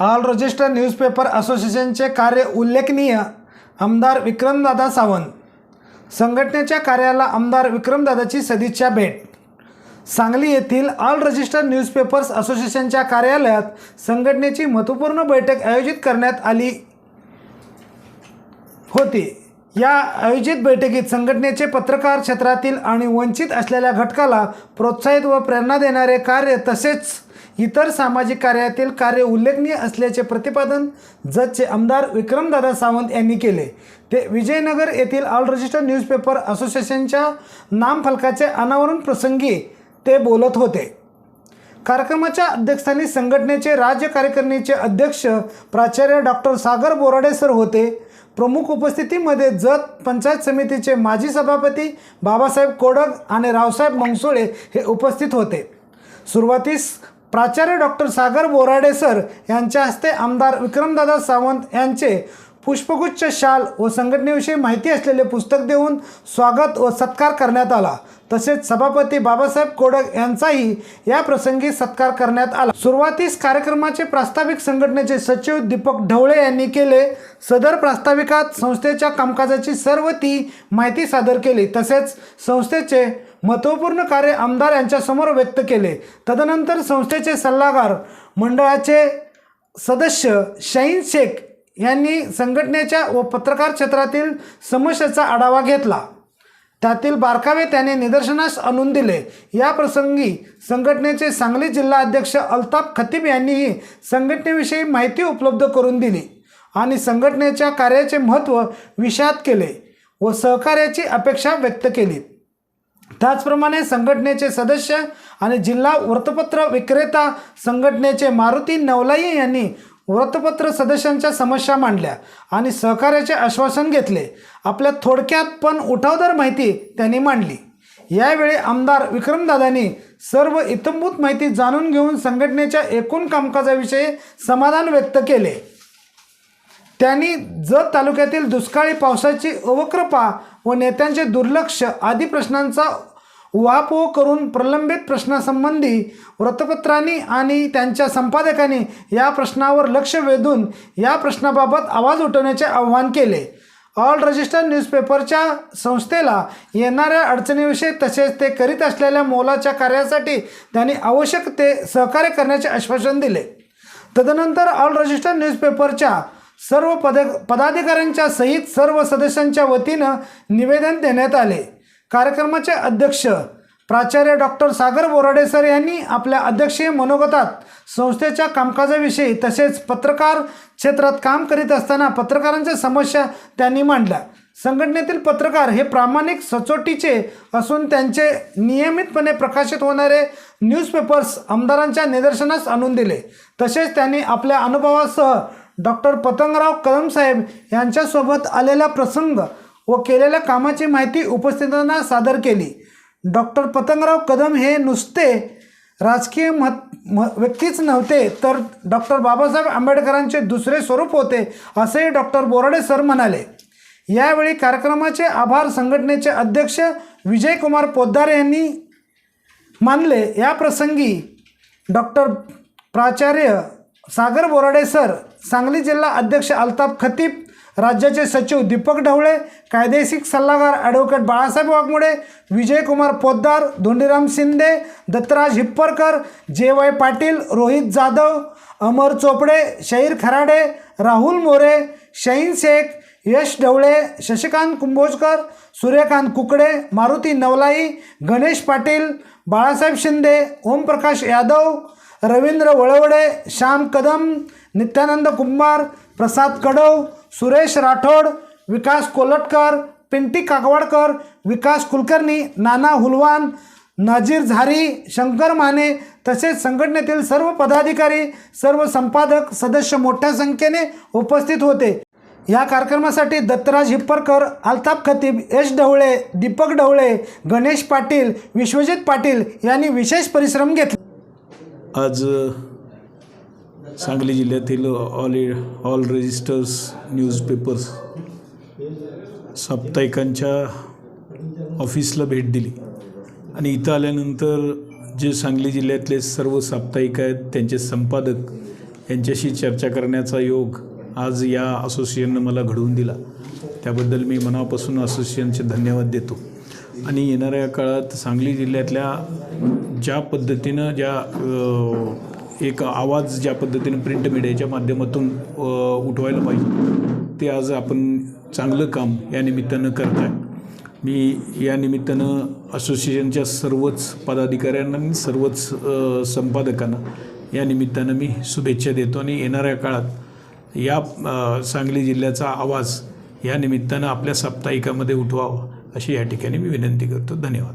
All register newspaper असोसिएशनचे कार्य उल्लेखनीय आमदार विक्रमदादा सावंत. संघटनेच्या कार्याला आमदार विक्रमदादाची सदिच्छा भेट. सांगली येथील ऑल रजिस्टर न्यूजपेपर्स असोसिएशनच्या कार्यालयात संघटनेची महत्त्वपूर्ण बैठक आयोजित करण्यात आली होती. या आयोजित बैठकीत संघटनेचे पत्रकार क्षेत्रातील आणि वंचित असलेल्या घटकाला प्रोत्साहित व प्रेरणा देणारे कार्य तसेच इतर सामाजिक कार्यातील कार्य उल्लेखनीय असल्याचे प्रतिपादन जतचे आमदार विक्रमदादा सावंत यांनी केले. ते विजयनगर येथील ऑल रजिस्टर न्यूजपेपर असोसिएशनच्या नामफलकाचे अनावरण प्रसंगी ते बोलत होते. कार्यक्रमाच्या अध्यक्षस्थानी संघटनेचे राज्य कार्यकारिणीचे अध्यक्ष प्राचार्य डॉक्टर सागर बोराडे सर होते. प्रमुख उपस्थितीमध्ये जत पंचायत समितीचे माजी सभापती बाबासाहेब कोडक आणि रावसाहेब मंगसोळे हे उपस्थित होते. सुरुवातीस प्राचार्य डॉक्टर सागर बोराडे सर यांच्या हस्ते आमदार विक्रमदादा सावंत यांचे पुष्पगुच्छ शाल व संघटनेविषयी माहिती असलेले पुस्तक देऊन स्वागत व सत्कार करण्यात आला. तसेच सभापती बाबासाहेब कोडक यांचाही या प्रसंगी सत्कार करण्यात आला. सुरुवातीस कार्यक्रमाचे प्रास्ताविक संघटनेचे सचिव दीपक ढवळे यांनी केले. सदर प्रास्ताविकात संस्थेच्या कामकाजाची सर्व ती माहिती सादर केली. तसेच संस्थेचे महत्त्वपूर्ण कार्य आमदार यांच्यासमोर व्यक्त केले. तदनंतर संस्थेचे सल्लागार मंडळाचे सदस्य शाहीन शेख यांनी संघटनेच्या व पत्रकार क्षेत्रातील समस्येचा आढावा घेतला. त्यातील बारकावे त्याने निदर्शनास आणून दिले. या प्रसंगी संघटनेचे सांगली जिल्हा अध्यक्ष अल्ताफ खतीब यांनीही संघटनेविषयी माहिती उपलब्ध करून दिली आणि संघटनेच्या कार्याचे महत्त्व विषाद केले व सहकार्याची अपेक्षा व्यक्त केली. त्याचप्रमाणे संघटनेचे सदस्य आणि जिल्हा वृत्तपत्र विक्रेता संघटनेचे मारुती नवलाई यांनी वृत्तपत्र सदस्यांच्या समस्या मांडल्या आणि सहकार्याचे आश्वासन घेतले. आपल्या थोडक्यात पण उठावदार माहिती त्यांनी मांडली. यावेळी आमदार विक्रमदादांनी सर्व इतंभूत माहिती जाणून घेऊन संघटनेच्या एकूण कामकाजाविषयी समाधान व्यक्त केले. त्यांनी जत तालुक्यातील दुष्काळी पावसाची अवक्रपा व नेत्यांचे दुर्लक्ष आदी प्रश्नांचा वापो करून प्रलंबित प्रश्नासंबंधी वृत्तपत्रांनी आणि त्यांच्या संपादकांनी या प्रश्नावर लक्ष वेधून या प्रश्नाबाबत आवाज उठवण्याचे आवाहन केले. ऑल रजिस्टर न्यूजपेपरच्या संस्थेला येणाऱ्या अडचणीविषयी तसेच ते करीत असलेल्या मोलाच्या कार्यासाठी त्यांनी आवश्यक ते सहकार्य करण्याचे आश्वासन दिले. तदनंतर ऑल रजिस्टर न्यूजपेपरच्या सर्व पद पदाधिकाऱ्यांच्या सहित सर्व सदस्यांच्या वतीनं निवेदन देण्यात आले. कार्यक्रमाचे अध्यक्ष प्राचार्य डॉक्टर सागर बोराडे सर यांनी आपल्या अध्यक्षीय मनोगतात संस्थेच्या कामकाजाविषयी तसेच पत्रकार क्षेत्रात काम करीत असताना पत्रकारांच्या समस्या त्यांनी मांडल्या. संघटनेतील पत्रकार हे प्रामाणिक सचोटीचे असून त्यांचे नियमितपणे प्रकाशित होणारे न्यूजपेपर्स आमदारांच्या निदर्शनास आणून दिले. तसेच त्यांनी आपल्या अनुभवासह डॉक्टर पतंगराव कदम साहेब यांच्यासोबत आलेला प्रसंग व केलेल्या कामाची माहिती उपस्थितांना सादर केली. डॉक्टर पतंगराव कदम हे नुसते राजकीय मत म व्यक्तीच नव्हते तर डॉक्टर बाबासाहेब आंबेडकरांचे दुसरे स्वरूप होते असेही डॉक्टर बोराडे सर म्हणाले. यावेळी कार्यक्रमाचे आभार संघटनेचे अध्यक्ष विजयकुमार पोद्दार यांनी मानले. या प्रसंगी डॉक्टर प्राचार्य सागर बोराडे सर सांगली जिल्हा अध्यक्ष अल्ताफ खतीब राज्याचे सचिव दीपक ढवळे कायदेशीर सल्लागार advocate Balasaheb Waghmode Vijaykumar Poddar Dhondiram Shinde Dattaraj Hipparkar J Y Patil Rohit Jadhav Amar Chopde Shahir Kharade Rahul More Shaheen Shaikh Yash Dhawale Shashikant Kumbhojkar Suryakant Kukde Maruti Navlai Ganesh Patil Balasaheb Shinde Omprakash Yadav Ravindra Walwade Shyam Kadam Nityanand Kumbhar Prasad Kadav Suresh Rathod Vikas Kolatkar Pinti Kagwadkar Vikas Kulkarni Nana Hulwan Nazir Zari Shankar Mane तसेच संघटनेतील सर्व पदाधिकारी सर्व संपादक सदस्य मोठ्या संख्येने उपस्थित होते. या कार्यक्रमासाठी दत्तराज हिप्परकर अल्ताफ खतीब यश ढवळे दीपक ढवळे गणेश पाटील विश्वजित पाटील यांनी विशेष परिश्रम घेतले. आज सांगली जिल्ह्यातील ऑल ऑल रजिस्टर्स न्यूजपेपर्स साप्ताहिकांच्या ऑफिसला भेट दिली. आणि इथं आल्यानंतर जे सांगली जिल्ह्यातले सर्व साप्ताहिक आहेत त्यांचे संपादक यांच्याशी चर्चा करण्याचा योग आज या असोसिएशननं मला घडवून दिला. त्याबद्दल मी मनापासून असोसिएशनचे धन्यवाद देतो. आणि येणाऱ्या काळात सांगली जिल्ह्यातल्या ज्या पद्धतीनं ज्या एक आवाज ज्या पद्धतीनं प्रिंट मीडियाच्या माध्यमातून उठवायला पाहिजे ते आज आपण चांगलं काम या निमित्तानं करत आहे मी या निमित्तानं असोसिएशनच्या सर्वच पदाधिकाऱ्यांना आणि सर्वच संपादकांना या निमित्तानं मी शुभेच्छा देतो आणि येणाऱ्या काळात या सांगली जिल्ह्याचा आवाज या निमित्तानं आपल्या साप्ताहिकामध्ये उठवावा अशी या ठिकाणी मी विनंती करतो. धन्यवाद.